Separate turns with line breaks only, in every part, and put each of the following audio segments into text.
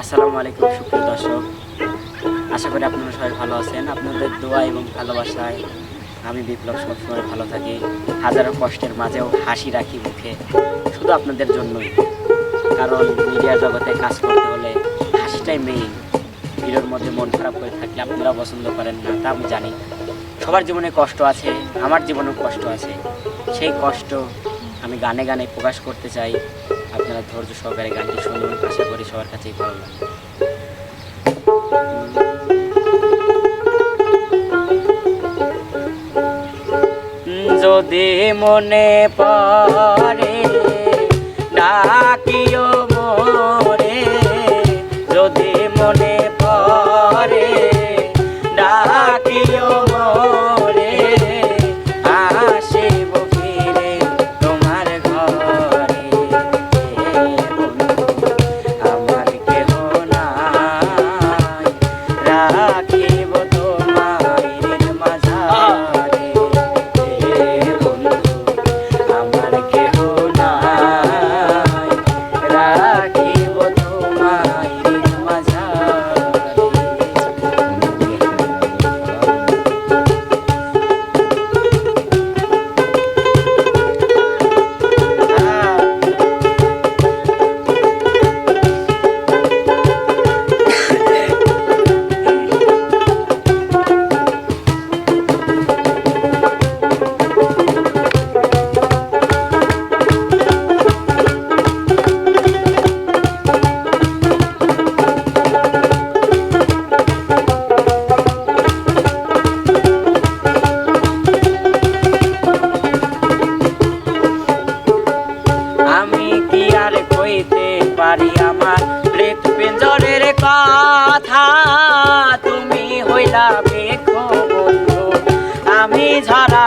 আসসালামু আলাইকুম, সুপ্রিয় দর্শক। আশা করি আপনারা সবাই ভালো আছেন। আপনাদের দোয়া এবং ভালোবাসায় আমি বিপ্লব সবসময় ভালো থাকি। হাজারো কষ্টের মাঝেও হাসি রাখি মুখে, শুধু আপনাদের জন্যই। কারণ মিডিয়া জগতে কাজ করতে হলে হাসিটাই মেইন ভিড়ের মধ্যে মন খারাপ করে থাকলে আপনারা পছন্দ করেন না, তা আমি জানি। সবার জীবনে কষ্ট আছে, আমার জীবনেও কষ্ট আছে। সেই কষ্ট আমি গানে গানে প্রকাশ করতে চাই। আপনারা ধৈর্য সহকারে গানটি শুনুন, আশা করি সবার কাছেই ভালো লাগবে। যদি মনে পড়ে ডাকিও মোরে, যদি মনে হৃৎপিঞ্জরের কথা তুমি হইলা বেখো আমি ঝরা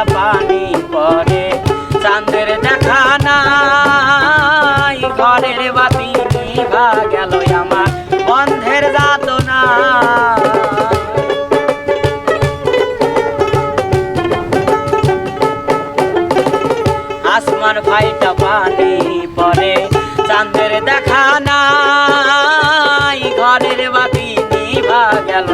ফাইটা পানি পরে চাঁদের দেখা নাই, ঘরের বাতি নিভা গেল আমার বন্ধের যাতনা। আসমান ফাইটা পানি পরে চাঁদের দেখা নাই, ঘরের বাতি নিভা গেল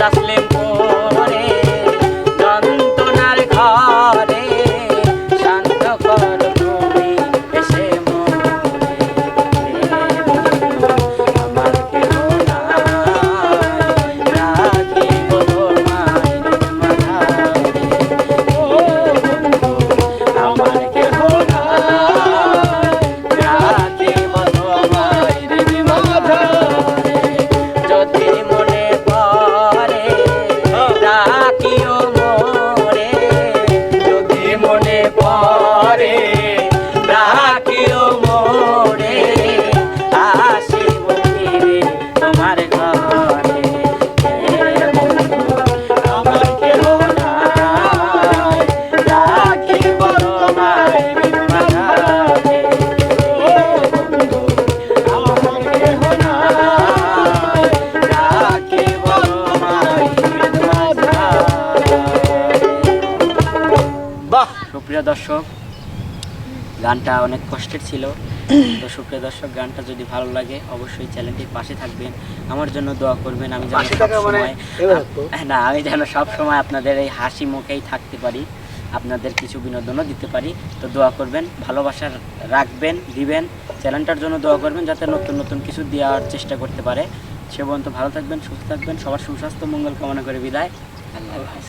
তাসলিম পরে গানটা অনেক কষ্টের ছিল। তো সুপ্রিয় দর্শক গানটা যদি ভালো লাগে অবশ্যই চ্যানেলটির পাশে থাকবেন। আমার জন্য দোয়া করবেন আমি যেন
মানে
সবসময় না আমি যেন সব সময় আপনাদের এই হাসি মুখেই থাকতে পারি আপনাদের কিছু বিনোদনও দিতে পারি। তো দোয়া করবেন ভালোবাসা রাখবেন দিবেন চ্যানেলটার জন্য দোয়া করবেন যাতে নতুন নতুন কিছু দেওয়ার চেষ্টা করতে পারে। সে পর্যন্ত ভালো থাকবেন সুস্থ থাকবেন সবার সুস্বাস্থ্য মঙ্গল কামনা করে বিদায়। আল্লাহ